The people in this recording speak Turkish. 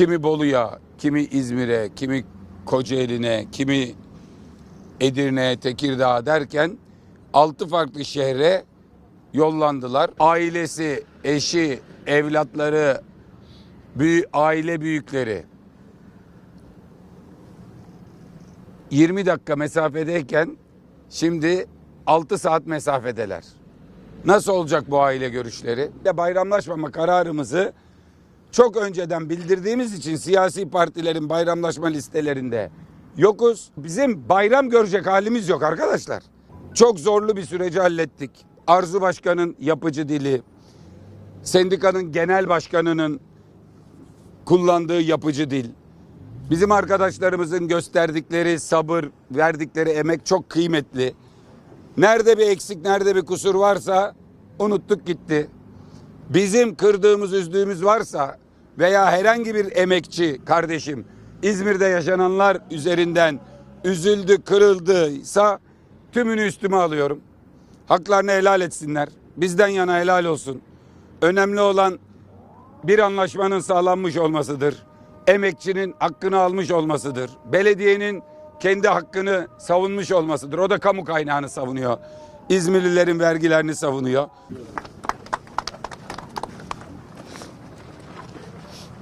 kimi Bolu'ya, kimi İzmir'e, kimi Kocaeli'ne, kimi Edirne, Tekirdağ derken altı farklı şehre yollandılar. Ailesi, eşi, evlatları, büyü, aile büyükleri 20 dakika mesafedeyken şimdi 6 saat mesafedeler. Nasıl olacak bu aile görüşleri? De bayramlaşmama kararımızı çok önceden bildirdiğimiz için siyasi partilerin bayramlaşma listelerinde yokuz. Bizim bayram görecek halimiz yok arkadaşlar. Çok zorlu bir süreci hallettik. Arzu Başkan'ın yapıcı dili, sendikanın genel başkanının kullandığı yapıcı dil, bizim arkadaşlarımızın gösterdikleri sabır, verdikleri emek çok kıymetli. Nerede bir eksik, nerede bir kusur varsa unuttuk gitti. Bizim kırdığımız, üzdüğümüz varsa veya herhangi bir emekçi kardeşim İzmir'de yaşananlar üzerinden üzüldü, kırıldıysa tümünü üstüme alıyorum. Haklarını helal etsinler. Bizden yana helal olsun. Önemli olan bir anlaşmanın sağlanmış olmasıdır. Emekçinin hakkını almış olmasıdır. Belediyenin kendi hakkını savunmuş olmasıdır. O da kamu kaynağını savunuyor. İzmirlilerin vergilerini savunuyor.